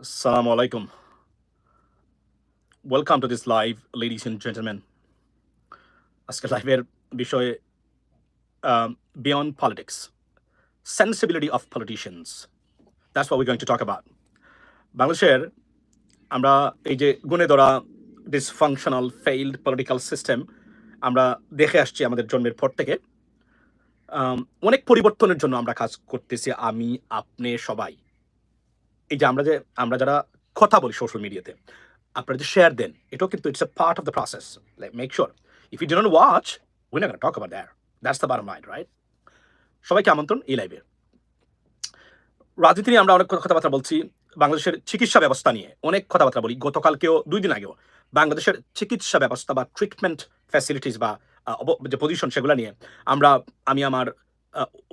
Assalamu alaikum. Welcome to this live, ladies and gentlemen. আজকে লাইভের বিষয়ে beyond politics sensibility of politicians that's what we going to talk about বাংলাদেশের আমরা এই যে গুণে ধরা ডিসফাংশনাল ফেইল্ড পলিটিক্যাল সিস্টেম আমরা দেখে আসছি আমাদের জন্মের পর থেকে অনেক পরিবর্তনের জন্য আমরা কাজ করতেছি আমি আপনি সবাই এই যে আমরা যে, আমরা যারা কথা বলি সোশ্যাল মিডিয়াতে আপনারা যে শেয়ার দেন, এটাও কিন্তু it's a part of the process like make sure if you don't watch we না talk about there that's the bar mind right সবাইকে আমন্ত্রণ এই লাইভে রাজনীতি নিয়ে আমরা অনেক কথাবার্তা বলছি। বাংলাদেশের চিকিৎসা ব্যবস্থা নিয়ে অনেক কথাবার্তা বলি। গতকালকেও, দুই দিন আগেও, বাংলাদেশের চিকিৎসা ব্যবস্থা বা ট্রিটমেন্ট ফ্যাসিলিটিস বা যে পজিশন সেগুলো নিয়ে আমরা, আমি আমার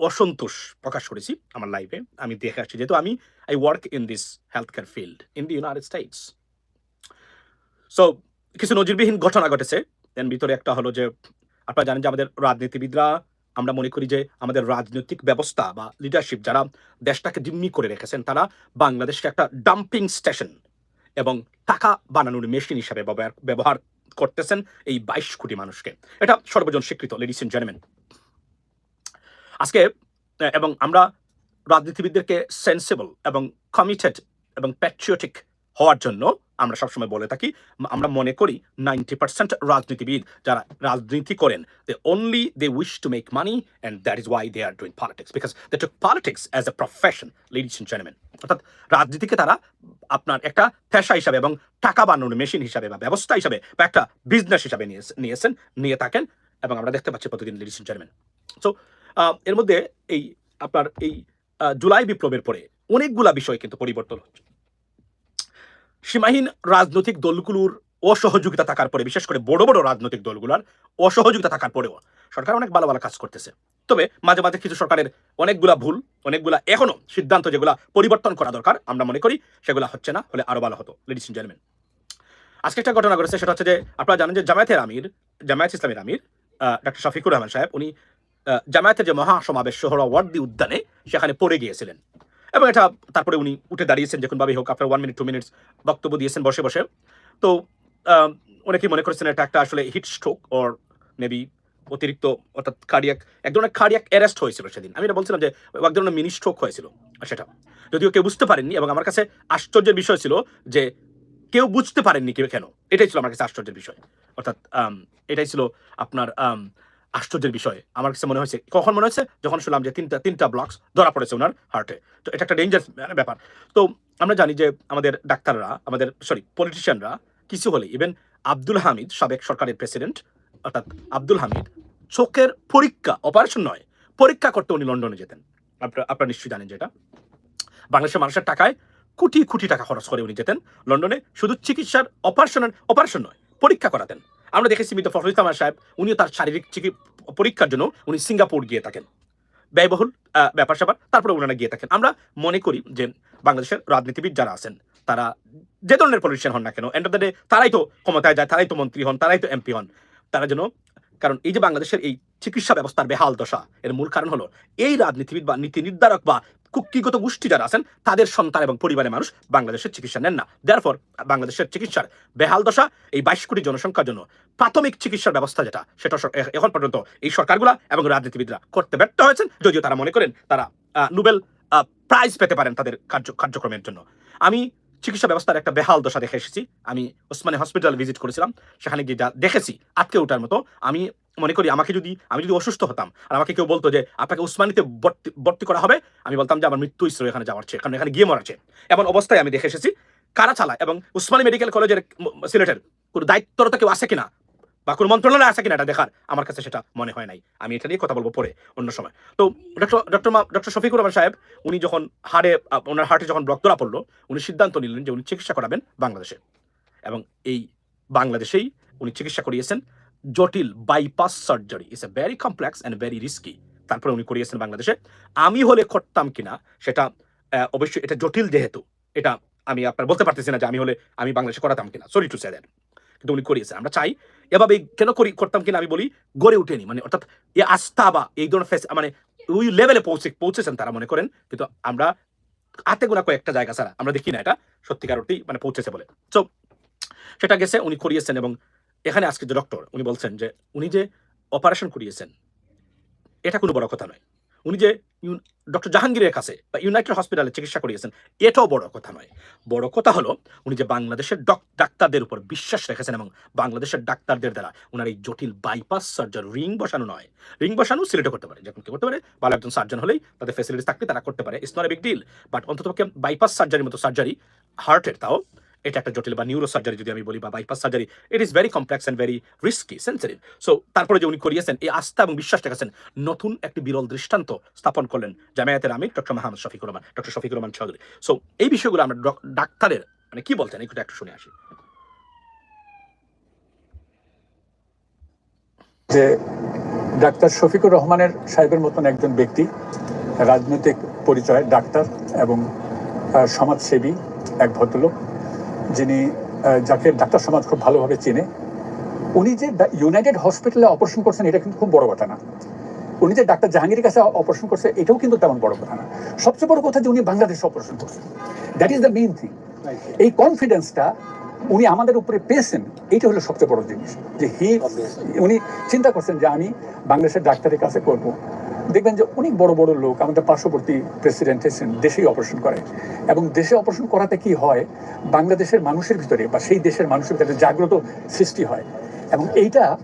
অসন্তোষ প্রকাশ করেছি আমার লাইফে আমি দেখে আসছি যেহেতু আমি I work in this health care field in the United States so কিছু নজিরবিহীন ঘটনা ঘটেছে। এর ভিতরে একটা হলো যে, আপনারা জানেন যে আমাদের রাজনীতিবিদরা, আমরা মনে করি যে আমাদের রাজনৈতিক ব্যবস্থা বা লিডারশিপ যারা দেশটাকে জিম্মি করে রেখেছেন, তারা বাংলাদেশকে একটা ডাম্পিং স্টেশন এবং টাকা বানানোর মেশিন হিসাবে ব্যবহার ব্যবহার করতেছেন এই বাইশ কোটি মানুষকে। এটা সর্বজন স্বীকৃত লেডিস এন্ড জেন্টলম্যান আজকে এবং আমরা রাজনীতিবিদদেরকে সেন্সিবল এবং কমিটেড এবং প্যাট্রিয়টিক হওয়ার জন্য আমরা সবসময় বলে থাকি আমরা মনে করি নাইনটি পার্সেন্ট রাজনীতিবিদ যারা রাজনীতি করেন they only they wish to make money and that is why they are doing politics because they took politics as a profession ladies and gentleman অর্থাৎ রাজনীতিকে তারা আপনার একটা পেশা হিসাবে এবং টাকা বানানোর মেশিন হিসাবে বা ব্যবস্থা হিসাবে বা একটা বিজনেস হিসাবে নিয়ে, নিয়েছেন, নিয়ে থাকেন এবং আমরা দেখতে পাচ্ছি প্রতিদিন লেডিস এন্ড জেন্টলম্যান সো এর মধ্যে এই আপনার এই জুলাই বিপ্লবের পরে অনেকগুলা বিষয় কিন্তু পরিবর্তন হচ্ছে। সীমাহীন রাজনৈতিক দলগুলোর অসহযোগিতা থাকার পরে, বিশেষ করে বড় বড় রাজনৈতিক দলগুলোর অসহযোগিতা থাকার পরেও সরকার অনেক ভালো ভালো কাজ করতেছে। তবে মাঝে মাঝে কিছু সরকারের অনেকগুলা ভুল, অনেকগুলা এখনও সিদ্ধান্ত যেগুলা পরিবর্তন করা দরকার, আমরা মনে করি সেগুলা হচ্ছে না, হলে আরও ভালো হতো। লেডিস এন্ড জেন্টলম্যান আজকে একটা ঘটনা ঘটেছে, সেটা হচ্ছে যে আপনারা জানেন যে জামায়াতের আমির, জামায়াত ইসলামের আমির ডক্টর শফিকুর রহমান সাহেব, উনি জামায়াতের যে মহাসমাবেশ শহরা ওয়ার্দি উদ্যানে সেখানে পড়ে গিয়েছিলেন। এবং এটা তারপরে উনি উঠে দাঁড়িয়েছেন যে কোনোভাবেই হোক, আপনার ওয়ান মিনিট টু মিনিটস বক্তব্য দিয়েছেন বসে বসে। তো অনেকেই মনে করেছেন এটা একটা আসলে হিট স্ট্রোক ওর মেবি অতিরিক্ত অর্থাৎ কার্ডিয়াক এক ধরনের কার্ডিয়াক অ্যারেস্ট হয়েছিল সেদিন। আমি এটা বলছিলাম যে এক ধরনের মিনি স্ট্রোক হয়েছিল সেটা। যদিও কেউ বুঝতে পারেননি এবং আমার কাছে আশ্চর্যের বিষয় ছিল যে কেউ বুঝতে পারেননি কেউ কেন। এটাই ছিল আমার কাছে আশ্চর্যের বিষয়। অর্থাৎ এটাই ছিল আপনার আশ্চর্যের বিষয়। আমার কাছে মনে হয়েছে, কখন মনে হয়েছে? যখন শুনলাম যে তিনটা তিনটা ব্লকস ধরা পড়েছে ওনার হার্টে তো এটা একটা ডেঞ্জার ব্যাপার। তো আমরা জানি যে আমাদের ডাক্তাররা, আমাদের সরি পলিটিশিয়ানরা কিছু হলে ইভেন আব্দুল হামিদ, সাবেক সরকারের প্রেসিডেন্ট অর্থাৎ আব্দুল হামিদ, চোখের পরীক্ষা অপারেশন নয়, পরীক্ষা করতে উনি লন্ডনে যেতেন। আপনারা আপনারা নিশ্চয়ই জানেন যেটা বাংলাদেশের মানুষের টাকায় কোটি কোটি টাকা খরচ করে উনি যেতেন লন্ডনে। শুধু চিকিৎসার অপারেশন অপারেশন নয়, পরীক্ষা করাতেন। আমরা দেখেছি মিত ফখরুল ইসলাম সাহেব, উনিও তার শারীরিক পরীক্ষার জন্য উনি সিঙ্গাপুর গিয়ে থাকেন। ব্যয়বহুল ব্যাপার স্যাপার, তারপরে ওনারা গিয়ে থাকেন। আমরা মনে করি যে বাংলাদেশের রাজনীতিবিদ যারা আছেন, তারা যে ধরনের পলিটিশিয়ান হন না কেন এন্ড অফ দ্য ডে তারাই তো ক্ষমতায় যায়, তারাই তো মন্ত্রী হন, তারাই তো এমপি হন। তারা যেন, কারণ এই যে বাংলাদেশের এই চিকিৎসা ব্যবস্থার বেহাল দশা, এর মূল কারণ হলো এই রাজনীতিবিদ বা নীতি নির্ধারক বা কুক্ষিগত গোষ্ঠী যারা আছেন, তাদের সন্তান এবং পরিবারের মানুষ বাংলাদেশের চিকিৎসা নেন না। দেয়ারফর বাংলাদেশের চিকিৎসার বেহাল দশা এই বাইশ কোটি জনসংখ্যার জন্য প্রাথমিক চিকিৎসার ব্যবস্থা যেটা, সেটা এখন পর্যন্ত এই সরকারগুলা এবং রাজনীতিবিদরা করতে ব্যর্থ হয়েছেন। যদিও তারা মনে করেন তারা নোবেল প্রাইজ পেতে পারেন তাদের কার্য কার্যক্রমের জন্য। আমি চিকিৎসা ব্যবস্থার একটা বেহাল দশা দেখে এসেছি। আমি ওসমানী হসপিটাল ভিজিট করেছিলাম। সেখানে গিয়ে দেখেছি, আটকে ওঠার মতো। আমি মনে করি আমাকে যদি, আমি যদি অসুস্থ হতাম, আর আমাকে কেউ বলতো যে, আপনাকে উসমানিতে ভর্তি করা হবে? আমি বলতাম যে, আমার মৃত্যু ইসরো এখানে যাওয়ার চেয়ে, কারণ এখানে গিয়ে মরার চেয়ে এমন অবস্থায় আমি দেখে এসেছি, কারা চালায় এবং উসমানী মেডিকেল কলেজের সিলেটের কোনো দায়িত্বরত কেউ আছে কিনা? বা কোনো মন্ত্রণালয় আছে কিনা এটা দেখার? আমার কাছে সেটা মনে হয় নাই। আমি এটা নিয়ে কথা বলব পরে, অন্য সময়। তো doctor doctor doctor Shafiqur Rahman সাহেব, উনি যখন হাড়ে ওনার হার্টে যখন ব্লক ধরা পড়ল, উনি সিদ্ধান্ত নিলেন যে, উনি চিকিৎসা করাবেন বাংলাদেশে। এবং এই বাংলাদেশেই উনি চিকিৎসা করিয়েছেন। জটিল bypass surgery is a very complex and very risky তারপরে উনি করিয়েছেন বাংলাদেশে, আমি হলে করতাম কিনা? সেটা অবশ্যই এটা জটিল যেহেতু। এটা আমি আপনার বলতে পারতেছি না যে আমি হলে আমি বাংলাদেশে করাতাম কিনা। সরি টু সে কিন্তু উনি করিয়েছেন, আমরা চাই এভাবে কেন করি, করতাম কিনা আমি বলি, গড়ে উঠেনি। মানে অর্থাৎ এই আস্থা বা এই ধরনের ফেস মানে ওই লেভেলে পৌঁছে, পৌঁছেছেন তারা মনে করেন। কিন্তু আমরা হাতে গোনা কয়েকটা জায়গা ছাড়া আমরা দেখি না এটা। সত্যিকার অর্থেই মানে পৌঁছেছে বলে। সো সেটা গেছে, উনি করিয়েছেন এবং এখানে আজকে যে ডক্টর উনি বলছেন যে, উনি যে অপারেশন করিয়েছেন, এটা কোনো বড় কথা নয়। উনি যে ডক্টর জাহাঙ্গীরের কাছে বা ইউনাইটেড হসপিটালে চিকিৎসা করিয়েছেন, এটাও বড় কথা নয়। বড় কথা হলো, উনি যে বাংলাদেশের ডক- ডাক্তারদের উপর বিশ্বাস রেখেছেন এবং বাংলাদেশের ডাক্তারদের দ্বারা ওনার এই জটিল বাইপাস সার্জারি রিং বসানো নয়। রিং বসানো সিলেটও করতে পারে, যখন কি করতে পারে, ভালো একজন সার্জন হলেই তাদের ফেসিলিটিস থাকলে তারা করতে পারে it's not a big deal but অন্তত বাইপাস সার্জারির মতো সার্জারি হার্টের তাও এটা একটা জটিল বা নিউরো সার্জারি যদি আমি বলি বা bypass surgery it is very complex and very risky sensitive so তারপরে যে উনি করিয়েছেন, এই আস্থা এবং বিশ্বাস রেখেছেন নতুন একটি বিরল দৃষ্টান্ত স্থাপন করলেন জামায়াতের আমির doctor Mahmud Shafiqur Rahman, doctor Shafiqur Rahman Chowdhury. So এই বিষয়গুলো আমরা ডাক্তারের মানে কি বলতেন একটু একটু শুনে আসি। যে ডাক্তার শফিকুর রহমানের সাহেবের মতন একজন ব্যক্তি, রাজনৈতিক পরিচয়, ডাক্তার এবং সমাজসেবী, এক ভদ্রলোক যিনি যাকে ডাক্তার সমাজ খুব ভালোভাবে চেনে উনি যে ইউনাইটেড হসপিটালে অপারেশন করছেন এটা কিন্তু খুব বড় কথা না। উনি যে ডাক্তার জাহাঙ্গীরের কাছে অপারেশন করছে এটাও কিন্তু তেমন বড় কথা না। সবচেয়ে বড় কথা যে উনি বাংলাদেশে অপারেশন করছেন। That is the main thing এই কনফিডেন্সটা উনি আমাদের উপরে পেয়েছেন এইটা হলো সবচেয়ে বড় জিনিস। যে হি উনি চিন্তা করছেন যে আমি বাংলাদেশের ডাক্তারের কাছে করব। দেখবেন যে অনেক বড় বড় লোক আমাদের পার্শ্ববর্তী প্রেসিডেন্ট এসেছেন, দেশেই অপারেশন করে। এবং দেশে অপারেশন করাতে কি হয়? বাংলাদেশের মানুষের ভিতরে বা সেই দেশের মানুষের ভিতরে জাগ্রত সৃষ্টি হয়। এবং এইটা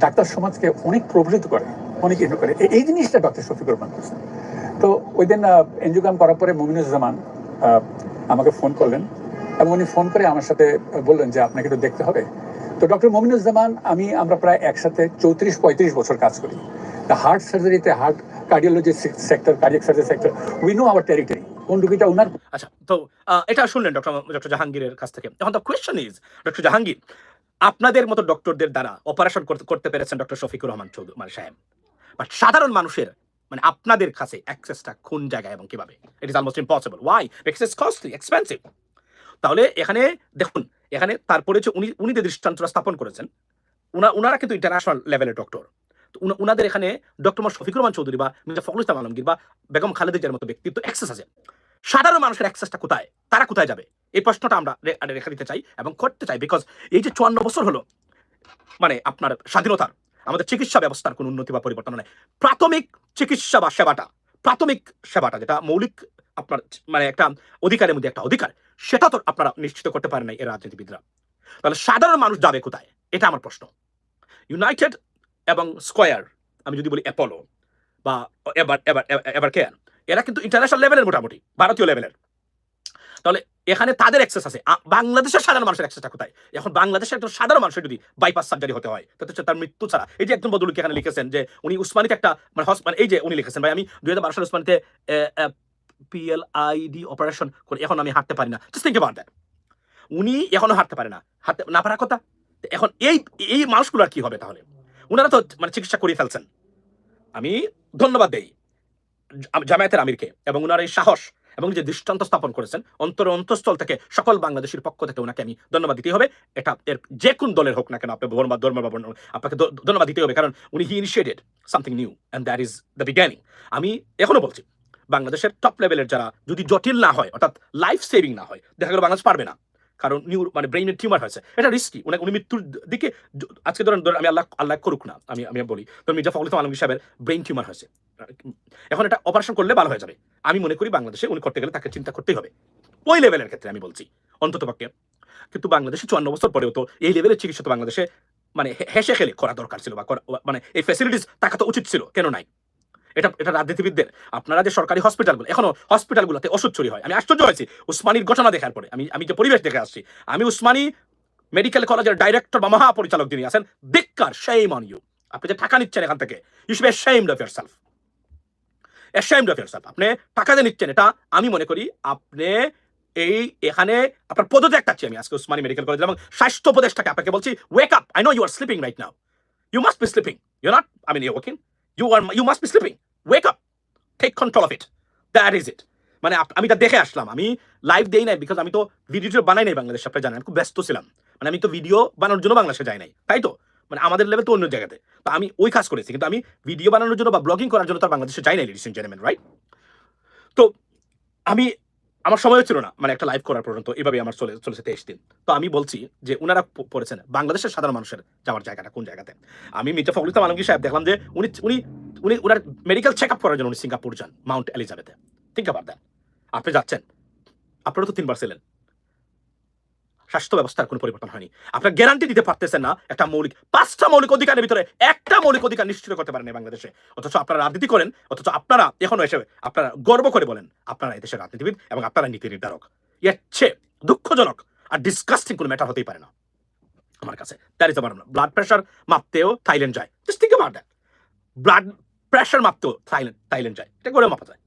ডাক্তার সমাজকে অনেক প্রভাবিত করে, অনেক ইয়ে করে। এই জিনিসটা ডক্টর শফিকুর রহমান করছেন। তো ওই দিন এনজিওগ্রাম করার পরে মমিনুজ্জামান আমাকে ফোন করলেন। এবং উনি ফোন করে আমার সাথে বললেন যে, আপনাকে তো দেখতে হবে। তো ডক্টর মমিনুজ্জামান, আমি আমরা প্রায় একসাথে চৌত্রিশ পঁয়ত্রিশ বছর কাজ করি। Heart cardiology sector cardiac surgery sector we know our territory কোন রুগীটা উনার? আচ্ছা দ্য সাধারণ মানুষের মানে আপনাদের কাছে কোন এবং কীভাবে? ইজ ওয়াই কস্টলি এক্সপেন্সিভ তাহলে এখানে দেখুন, এখানে তারপরে উনি উনি স্থাপন করেছেন কিন্তু ইন্টারন্যাশনাল লেভেলের ডক্টর উনাদের এখানে ডক্টর শফিকুর রহমান চৌধুরী বা মির্জা ফখরুল ইসলাম আলমগীর বা বেগম খালেদা জিয়ার মতো ব্যক্তিত্ব অ্যাক্সেস আছে। সাধারণ মানুষের অ্যাক্সেসটা কোথায়? তারা কোথায় যাবে? এই প্রশ্নটা আমরা রেখে দিতে চাই এবং করতে চাই বিকজ এই যে চুয়ান্ন বছর হলো মানে আপনার স্বাধীনতার, আমাদের চিকিৎসা ব্যবস্থার কোনো উন্নতি বা পরিবর্তন নেই প্রাথমিক চিকিৎসা বা সেবাটা, প্রাথমিক সেবাটা যেটা মৌলিক আপনার মানে একটা অধিকারের মধ্যে একটা অধিকার, সেটা তো আপনারা নিশ্চিত করতে পারেন নাই এর রাজনীতিবিদরা। তাহলে সাধারণ মানুষ যাবে কোথায়? এটা আমার প্রশ্ন। ইউনাইটেড এবং স্কোয়ার, আমি যদি বলি অ্যাপোলো বা এবার এবার এবার কেয়ার এরা কিন্তু ইন্টারন্যাশনাল লেভেলের মোটামুটি, ভারতীয় লেভেলের তাহলে এখানে তাদের অ্যাক্সেস আছে। বাংলাদেশের সাধারণ মানুষের অ্যাক্সেসটা কোথায়? এখন বাংলাদেশের একজন সাধারণ মানুষের যদি বাইপাস সার্জারি হতে হয়, তাতে তার মৃত্যু ছাড়া। এই যে একজন বদলুকে এখানে লিখেছেন যে, উনি উসমানিতে একটা মানে হসপিটাল এই যে উনি লিখেছেন, ভাই আমি দুই হাজার বারো সালে উসমানিতে পিএলআইডি অপারেশন করে, এখন আমি হাঁটতে পারি না। জাস্ট থিঙ্ক অ্যাবাউট দ্যাট উনি এখনও হাঁটতে পারে না। হাঁটতে না পারার কথা? এখন এই এই মানুষগুলোর কি হবে তাহলে? উনারা তো মানে চিকিৎসা করিয়ে ফেলছেন। আমি ধন্যবাদ দেই জামায়াতের আমিরকে এবং উনার এই সাহস এবং যে দৃষ্টান্ত স্থাপন করেছেন, অন্তর অন্তঃস্থল থেকে সকল বাংলাদেশের পক্ষ থেকে ওনাকে আমি ধন্যবাদ দিতে হবে। এটা এর যে কোন দলের হোক না কেন আপনি ধর্ম ধর্ম আপনাকে ধন্যবাদ দিতে হবে, কারণ উনি he initiated something new and that is the beginning আমি এখনও বলছি, বাংলাদেশের টপ লেভেলের যারা যদি জটিল না হয়, অর্থাৎ লাইফ সেভিং না হয়, দেখা গেল বাংলাদেশ পারবে না। কারণ নিউ মানে ব্রেইনের টিউমার হয়েছে। এটা রিস্কি উনি উনি মৃত্যুর দিকে আজকে ধরেন ধরেন আমি আল্লাহ আল্লাহ করুক না, আমি আমি বলি। ধরুন মির্জা ফখরুল আলমগীর সাহেবের ব্রেইন টিউমার হয়েছে। এখন এটা অপারেশন করলে ভালো হয়ে যাবে। আমি মনে করি বাংলাদেশে উনি করতে গেলে তাকে চিন্তা করতেই হবে। ওই লেভেলের ক্ষেত্রে আমি বলছি, অন্তত পক্ষে। কিন্তু বাংলাদেশে চুয়ান্ন বছর পরেও তো এই লেভেলের চিকিৎসা তো বাংলাদেশে মানে হেসে খেলে করা দরকার ছিল বা মানে এই ফ্যাসিলিটিস থাকা তো উচিত ছিল, কেন নাই? এটা এটা রাজনীতিবিদদের, আপনারা যে সরকারি হসপিটালগুলো এখনও হসপিটালগুলোতে ওষুধ চুরি হয়। আমি আশ্চর্য হয়েছি, উসমানির ঘটনা দেখার পরে। আমি আমি যে পরিবেশ দেখে আসছি, আমি উসমানী মেডিকেল কলেজের ডাইরেক্টর বা মহাপরিচালক যিনি আছেন বেকার সেইম অন ইউ আপনি যে টাকা নিচ্ছেন এখান থেকে you should ashamed of yourself ashamed of yourself আপনি টাকা দিয়ে নিচ্ছেন, এটা আমি মনে করি আপনি এই, এখানে আপনার পদত্যাগ চাচ্ছি আমি আজকে উসমানী মেডিকেল কলেজ এবং স্বাস্থ্য উপদেষ্টাকে আপনাকে বলছি wake up I know you are sleeping right now you must be sleeping you not I mean you walking you are you must be sleeping wake up take control of it that is it মানে আমি এটা দেখে আসলাম। আমি live দেই নাই because আমি তো video বানাই নাই বাংলাদেশে আপনি জানেন। খুব ব্যস্ত ছিলাম। মানে আমি তো ভিডিও বানানোর জন্য বাংলাদেশে যাই নাই। তাই তো? মানে আমাদের লেভেল তো অন্য জায়গাতে। তো আমি ওই কাজ করেছি। কিন্তু আমি ভিডিও বানানোর জন্য বা ব্লগিং করার জন্য তো আর বাংলাদেশে যাই নাই রিসেন্ট জেনেমেন রাইট তো আমি আমার সময় ছিল না মানে একটা লাইভ করার পর্যন্ত এভাবে আমার চলে, চলেছে তেইশ দিন। তো আমি বলছি যে উনারা পড়েছেন বাংলাদেশের সাধারণ মানুষের যাওয়ার জায়গাটা কোন জায়গাতে। আমি মির্জা ফখরুল ইসলাম আলমগীর সাহেব দেখলাম যে উনি উনি উনি উনার মেডিকেল চেক আপ করার জন্য উনি সিঙ্গাপুর যান, মাউন্ট এলিজাবেথে। থিঙ্ক আপনি যাচ্ছেন, আপনারা তো তিনবার ছিলেন। স্বাস্থ্য ব্যবস্থার কোনো পরিবর্তন হয়নি। আপনার গ্যারান্টি দিতে পারতেছেন না একটা মৌলিক, পাঁচটা মৌলিক অধিকারের ভিতরে একটা মৌলিক অধিকার নিশ্চিত করতে পারেন বাংলাদেশে। অথচ আপনারা রাজনীতি করেন, অথচ আপনারা এখনও এসে আপনারা গর্ব করে বলেন, আপনারা এদেশের রাজনীতিবিদ এবং আপনারা নীতি নির্ধারক। এর দুঃখজনক আর ডিসকাস্টিং কোনো ম্যাটার হতেই পারে না। আমার কাছে দ্যাট ইজ আমার ব্লাড প্রেশার মাপতেও থাইল্যান্ড যায়। Just think about that blood pressure মাপতেও Thailand Thailand যায়। এটা করে মাপা যায়।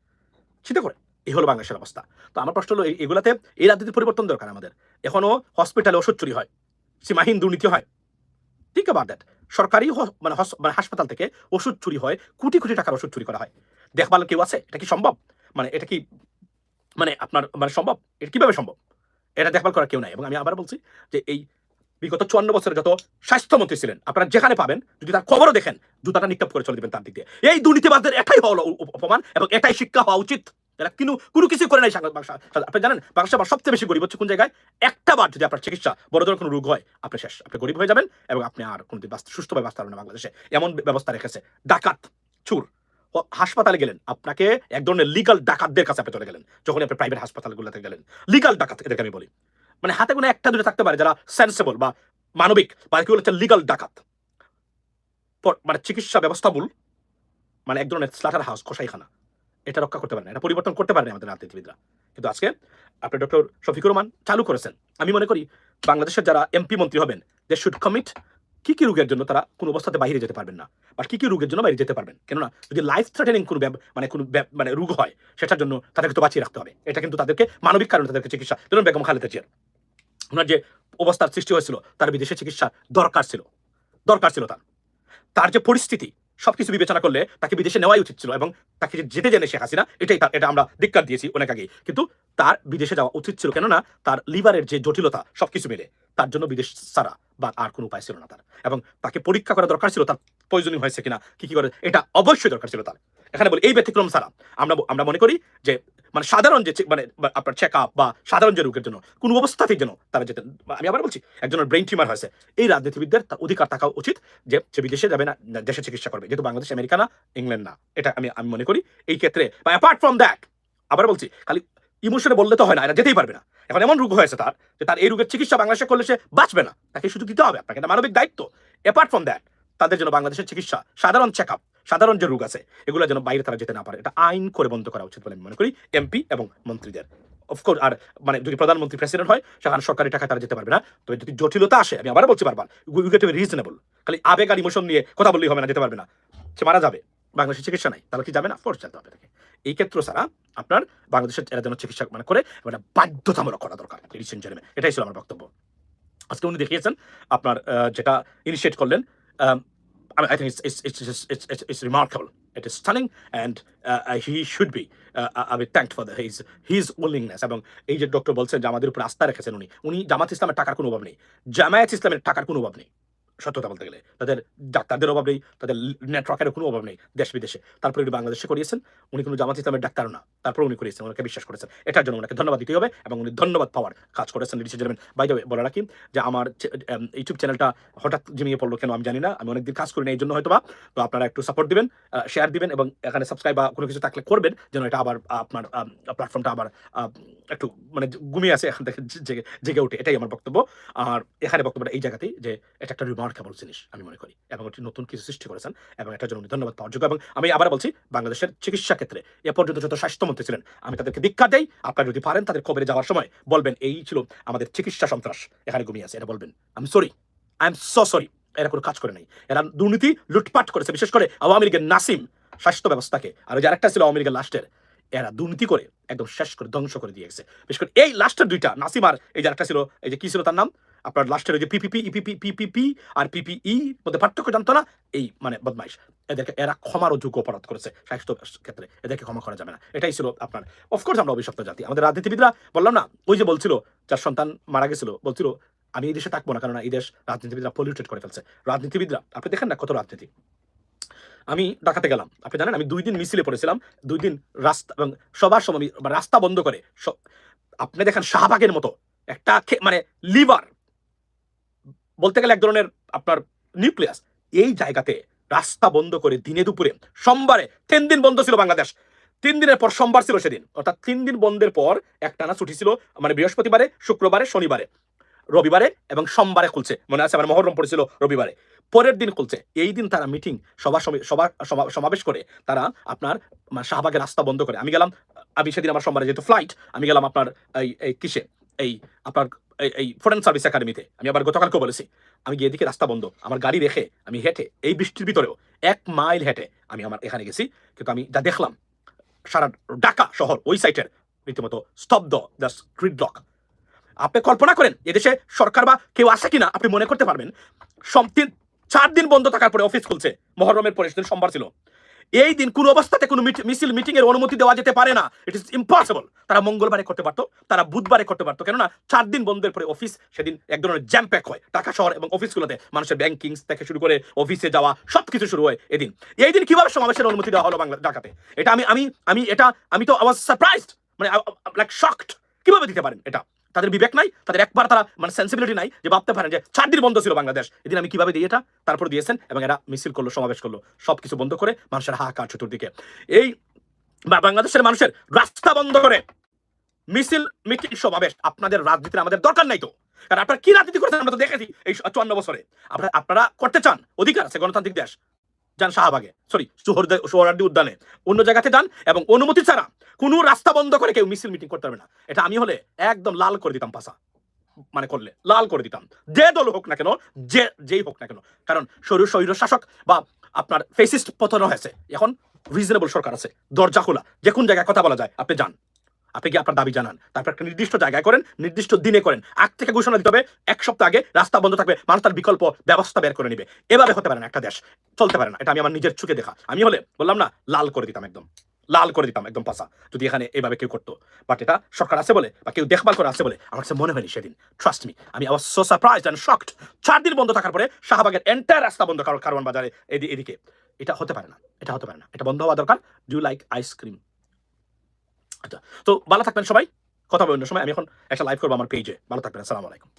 চিন্তা করে এই হলো বাংলাদেশের অবস্থা। তো আমার প্রশ্ন হলো এগুলাতে এই রাজনীতির পরিবর্তন দরকার আমাদের। এখনও হসপিটালে ওষুধ চুরি হয়, সীমাহীন দুর্নীতি হয়। ঠিক আবার দ্যাট সরকারি মানে মানে হাসপাতাল থেকে ওষুধ চুরি হয়, কোটি কোটি টাকার ওষুধ চুরি করা হয়। দেখভাল কেউ আছে? এটা কি সম্ভব? মানে এটা কি মানে আপনার মানে সম্ভব? এটা কীভাবে সম্ভব? এটা দেখভাল করার কেউ নাই। এবং আমি আবার বলছি যে এই বিগত চুয়ান্ন বছরে যত স্বাস্থ্যমন্ত্রী ছিলেন, আপনারা যেখানে পাবেন, যদি তার খবরও দেখেন, জুতাটা নিক্ষেপ করে চলে দেবেন তার দিক দিয়ে। এই দুর্নীতিবাদদের এটাই উপ- অপমান এবং এটাই শিক্ষা হওয়া উচিত। এরা কিন্তু কোনো কিছু করে নাই বাংলা আপনি জানেন বাংলাদেশ আবার সবচেয়ে বেশি গরিব হচ্ছে কোন জায়গায়? একটা বার যদি আপনার চিকিৎসা বড় ধরনের কোনো রোগ হয়, আপনি শেষ। আপনি গরিব হয়ে যাবেন এবং আপনি আর কোনোদিন সুস্থভাবে বাঁচতে না বাংলাদেশে। এমন ব্যবস্থা রেখেছে ডাকাত, চুর। হাসপাতালে গেলেন। আপনাকে এক ধরনের লিগাল ডাকাতদের কাছে আপনি চলে গেলেন যখন আপনি প্রাইভেট হাসপাতালগুলোতে গেলেন। লিগাল ডাকাত এদেরকে আমি বলি। মানে হাতে কোনো একটা দুটো থাকতে পারে যারা সেন্সেবল বা মানবিক বা কি হচ্ছে লিগাল ডাকাত। মানে চিকিৎসা ব্যবস্থা ভুল মানে এক ধরনের স্লাটার হাউস কষাইখানা এটা রক্ষা করতে পারে না, এটা পরিবর্তন করতে পারে আমাদের রাজনীতিবিদরা। কিন্তু আজকে আপনি ডক্টর শফিকুর রহমান চালু করেছেন। আমি মনে করি বাংলাদেশের যারা এমপি মন্ত্রী হবেন দে শুড কমিট কি কি রোগের জন্য তারা কোনো অবস্থাতে বাইরে যেতে পারবেন না, বা কি কি রোগের জন্য বাইরে যেতে পারবেন। কেননা যদি লাইফ থ্রেটেনিং কোনো মানে কোনো মানে রোগ হয়, সেটার জন্য তাদেরকে তো বাঁচিয়ে রাখতে হবে। এটা কিন্তু তাদেরকে মানবিক কারণে তাদেরকে চিকিৎসা ধরুন বেগম খালেদা জিয়ার। ওনার যে অবস্থার সৃষ্টি হয়েছিল, তার বিদেশে চিকিৎসা দরকার ছিল। দরকার ছিল তার। তার যে পরিস্থিতি সবকিছু বিবেচনা করলে তাকে বিদেশে নেওয়াই উচিত ছিল এবং তাকে যেতে জেনে শেখ হাসিনা, এটাই তার- এটা আমরা ধিক্কার দিয়েছি অনেক আগেই। কিন্তু তার বিদেশে যাওয়া উচিত ছিল কেননা তার লিভারের যে জটিলতা, সবকিছু মিলে। তার জন্য বিদেশ ছাড়া বা আর কোনো উপায় ছিল না তার। এবং তাকে পরীক্ষা করা দরকার ছিল তার প্রয়োজনীয় হয়েছে কিনা কি করে এটা অবশ্যই দরকার ছিল তার। এখানে বলি এই ব্যতিক্রম ছাড়া আমরা আমরা মনে করি যে মানে সাধারণ যে মানে আপনার চেক আপ বা সাধারণ যে রোগের জন্য কোনো অবস্থাতেই যেন তারা যেতেন আমি আবার বলছি একজনের ব্রেন টিউমার হয়েছে। এই রাজনীতিবিদদের তার অধিকার থাকা উচিত যে সে বিদেশে যাবে না, দেশে চিকিৎসা করবে। যেহেতু বাংলাদেশ আমেরিকা না ইংল্যান্ড না। এটা আমি আমি মনে করি। এই ক্ষেত্রে বা অ্যাপার্ট ফ্রম দ্যাট আবার বলছি খালি ইমোশনে বললে তো হয় না এটা যেতেই পারবে না। এখন এমন রোগ হয়েছে তার যে তার এই রোগের চিকিৎসা বাংলাদেশে করলে সে বাঁচবে না। তাকে শুধু দিতে হবে, আপনাকে মানবিক দায়িত্ব। অ্যাপার্ট ফ্রম দ্যাট তাদের জন্য বাংলাদেশের চিকিৎসা, সাধারণ চেক সাধারণ যে রোগ আছে, এগুলো যেন বাইরে তারা যেতে না পারে। এটা আইন করে বন্ধ করা উচিত বলে আমি মনে করি এমপি এবং মন্ত্রীদের। অফকোর্স আর মানে যদি প্রধানমন্ত্রী প্রেসিডেন্ট হয়, সেখানে সরকারি টাকা তারা যেতে পারবে না। তবে যদি জটিলতা আসে, আমি আবার বলছি বারবার উই গেট রিজনেবল খালি আবেগ আর ইমোশন নিয়ে কথা বললেই হবে না, যেতে পারবে না। সে মারা যাবে। বাংলাদেশের চিকিৎসা নাই তাহলে কি যাবে না ফোর্স যেতে হবে তাকে এই ক্ষেত্রে ছাড়া আপনার বাংলাদেশের এরা যেন চিকিৎসা মানে করে এটা বাধ্যতামূলক করা দরকার রিসেন্ট জেনে এটাই ছিল আমার বক্তব্য আজকে উনি দেখিয়েছেন আপনার যেটা ইনিশিয়েট করলেন I, mean, I think it's it's it's it's, it's, it's, remarkable. It is stunning, and uh, he should be. Uh, I I thanked for the. এবং এই যে ডক্টর বলছেন যে আমাদের উপর আস্থা রেখেছেন উনি উনি জামাত ইসলামের টাকার কোনো অভাব নেই জামায়াত ইসলামের টাকার কোনো অভাব নেই সত্যতা বলতে গেলে। তাদের ডাক্তারদের অভাব নেই, তাদের নেটওয়ার্কের কোনো অভাব নেই দেশ বিদেশে। তারপরে উনি বাংলাদেশে করিয়েছেন, উনি কোনো জামাত ইসলামের ডাক্তারও না। তারপর উনি করিয়েছেন, ওনাকে বিশ্বাস করেছেন। এটার জন্য ওনাকে ধন্যবাদ দিতে হবে এবং উনি ধন্যবাদ পাওয়ার কাজ করেছেন লিডিস বাই দ্য বলে রাখি যে আমার ইউটিউব চ্যানেলটা হঠাৎ জমিয়ে পড়ল কেন আমি জানি না। আমি অনেকদিন কাজ করি না, এই জন্য হয়তো বা তো আপনারা একটু সাপোর্ট দিবেন শেয়ার দিবেন এবং এখানে সাবস্ক্রাইব বা কোনো কিছু থাকলে করবেন যেন এটা আবার আপনার প্ল্যাটফর্মটা আবার একটু মানে ঘুমিয়ে আছে এখান থেকে জেগে জেগে ওঠে। এটাই আমার বক্তব্য। আর এখানে বক্তব্যটা এই জায়গাতেই যে এটা একটা রিমার্কেবল জিনিস আমি মনে করি এবং এটি নতুন কিছু সৃষ্টি করেছেন এবং এটার জন্য ধন্যবাদ পাওয়ার যোগ্য এবং আমি আবার বলছি, বাংলাদেশের চিকিৎসা ক্ষেত্রে এ পর্যন্ত যত স্বাস্থ্যমন্ত্রী ছিলেন, আমি তাদেরকে দীক্ষা দেই। আপনারা যদি পারেন তাদের খবরে যাওয়ার সময় বলবেন, এই ছিল আমাদের চিকিৎসা সন্ত্রাস, এখানে ঘুমিয়ে আছে। এটা বলবেন আমি sorry I am so sorry এরা কোনো কাজ করে নাই। এরা দুর্নীতি, লুটপাট করেছে, বিশেষ করে আওয়ামী লীগের নাসিম স্বাস্থ্য ব্যবস্থাকে। আর যে আরেকটা ছিল আওয়ামী লীগের লাস্টের, এরা দুর্নীতি করে একদম শেষ করে ধ্বংস করে দিয়ে গেছে বিশেষ করে এই লাস্টের দুইটা, নাসিম আর এই যে আরেকটা ছিল, এই যে কি ছিল তার নাম? আপনার লাস্টের ওই যে পিপিপি ইপিপি পিপিপি আর পিপিই মধ্যে পার্থক্য জানতো না, এই মানে বদমাইশ। এদেরকে, এরা ক্ষমারও যোগ্য অপরাধ করেছে স্বাস্থ্য ক্ষেত্রে, এদেরকে ক্ষমা করা যাবে না। এটাই ছিল আপনার অফকোর্স আমরা অভিশপ্ত জাতি। আমাদের রাজনীতিবিদরা, বললাম না, ওই যে বলছিল, যার সন্তান মারা গেছিল, বলছিল, আমি এই দেশে থাকব না কারণ এই দেশ রাজনীতিবিদরা পলিউটেড করে ফেলছে। রাজনীতিবিদরা, আপনি দেখেন না কত রাজনীতি। আমি ঢাকাতে গেলাম, আপনি জানেন, আমি দুই দিন মিছিলে পড়েছিলাম, দুই দিন রাস্তা এবং সবার সময় রাস্তা বন্ধ করে আপনি দেখেন শাহবাগের মতো, একটা মানে লিভার বলতে গেলে এক ধরনের আপনার নিউক্লিয়াস এই জায়গাতে রাস্তা বন্ধ করে দিনে দুপুরে, সোমবারে তিন দিন বন্ধ ছিল বাংলাদেশ। তিন দিনের পর সোমবার ছিল সেদিন। অর্থাৎ তিন দিন বন্ধের পর একটানা ছুটি ছিল মানে বৃহস্পতিবারে, শুক্রবারে, শনিবারে। রবিবারে এবং সোমবারে খুলছে। মনে আছে আমার মহরম পড়েছিল রবিবারে। পরের দিন খুলছে। এই দিন তারা মিটিং সভা সভা সমাবেশ করে। তারা আপনার শাহবাগের রাস্তা বন্ধ করে। আমি গেলাম, আমি সেদিন আমার সোমবারে যেহেতু ফ্লাইট আমি গেলাম আপনার এই কিসে? এই আপনার এই- ফরেন সার্ভিস একাডেমিতে আমি আবার গতকালকেও বলেছি, আমি গিয়ে দিকে রাস্তা বন্ধ। আমার গাড়ি রেখে আমি হেঁটে, এই বৃষ্টির ভিতরেও এক মাইল হেঁটে আমি আমার এখানে গেছি। কিন্তু আমি যা দেখলাম, সারা ঢাকা শহর, ওই সাইটের রীতিমতো স্তব্ধ দ্য স্ট্রিট ব্লক আপনি কল্পনা করেন, এদেশে সরকার বা কেউ আসে কিনা, আপনি মনে করতে পারবেন তিন চার দিন বন্ধ থাকার পরে অফিস খুলছে, মহরমের পরে সোমবার ছিল। এই দিন কোনো অবস্থাতে কোনো মিছিল মিটিং এর অনুমতি দেওয়া যেতে পারে না। ইট ইস ইম্পসিবল তারা মঙ্গলবারে করতে পারতো, তারা বুধবারে করতে পারতো। কেননা চার দিন বন্ধের পরে অফিস, সেদিন এক ধরনের জ্যাম প্যাক হয় ঢাকা শহর এবং অফিসগুলোতে। মানুষের ব্যাংকিং থেকে শুরু করে অফিসে যাওয়া, সবকিছু শুরু হয় এদিন। এই দিন কীভাবে সমাবেশের অনুমতি দেওয়া হলো বাংলা ঢাকাতে? এটা আমি আমি আমি এটা আমি তো আওয়াজ সারপ্রাইজড মানে লাইক শকড কীভাবে দিতে পারেন এটা? তাদের বিবেক নাই, তাদের একবার তারা মানে সেন্সিবিলিটি নাই যে ভাবতে পারেন যে চার দিন বন্ধ ছিল বাংলাদেশ। এদিন আমি কীভাবে দিই এটা? তারপর দিয়েছেন এবং এরা মিছিল করল, সমাবেশ করল, সবকিছু বন্ধ করে মানুষের হাহাকার চতুর্দিকে। এই বাংলাদেশের মানুষের রাস্তা বন্ধ করে মিছিল, মিটিং, সমাবেশ আপনাদের রাজনীতির আমাদের দরকার নাই তো। কারণ আপনারা কি রাজনীতি করছেন আমরা তো দেখেছি এই চুয়ান্ন বছরে। আপনারা আপনারা করতে চান, অধিকার আছে গণতান্ত্রিক দেশ। যান শাহবাগে। সরি সোহরার্দি উদ্যানে। অন্য জায়গাতে যান এবং অনুমতি ছাড়া কোনো রাস্তা বন্ধ করে কেউ মিছিল মিটিং করতে পারবে না। এটা আমি হলে একদম লাল করে দিতাম পাশা মানে করলে, লাল করে দিতাম। যে দল হোক না কেন, যে যেই হোক না কেন। কারণ শরীর শরীর শাসক বা আপনার ফেসিস্ট পতন হয়েছে। এখন রিজনেবল সরকার আছে। দরজা খোলা। যে কোন জায়গায় কথা বলা যায়, আপনি যান। আপনি কি আপনার দাবি জানান। তারপর একটা নির্দিষ্ট জায়গায় করেন, নির্দিষ্ট দিনে করেন। আগ থেকে ঘোষণা দিতে হবে, এক সপ্তাহ আগে রাস্তা বন্ধ থাকবে, মানুষ তার বিকল্প ব্যবস্থা বের করে নিবে। এভাবে হতে পারে না একটা দেশ। চলতে পারে না। এটা আমি আমার নিজের চোখে দেখা। আমি হলে বললাম না, লাল করে দিতাম একদম। লাল করে দিতাম একদম পাশা যদি এখানে এভাবে কেউ করতো। বাট এটা সরকার আছে বলে বা কেউ দেখভাল করে আছে বলে আমার কাছে মনে হয়নি সেদিন। ট্রাস্ট মি আমি আবার সো সারপ্রাইজ অ্যান্ড শকড চার দিন বন্ধ থাকার পরে শাহবাগের এন্টায়ার রাস্তা বন্ধ কারণ কারওয়ান বাজারে এদিকে। এটা হতে পারে না। এটা হতে পারে না। এটা বন্ধ হওয়া দরকার। ডু লাইক আইসক্রিম আচ্ছা তো ভালো থাকবেন সবাই। কথা বলবেন অন্য সময়, আমি এখন একটা লাইভ করব আমার পেজে ভালো থাকবেন, আসসালামু আলাইকুম।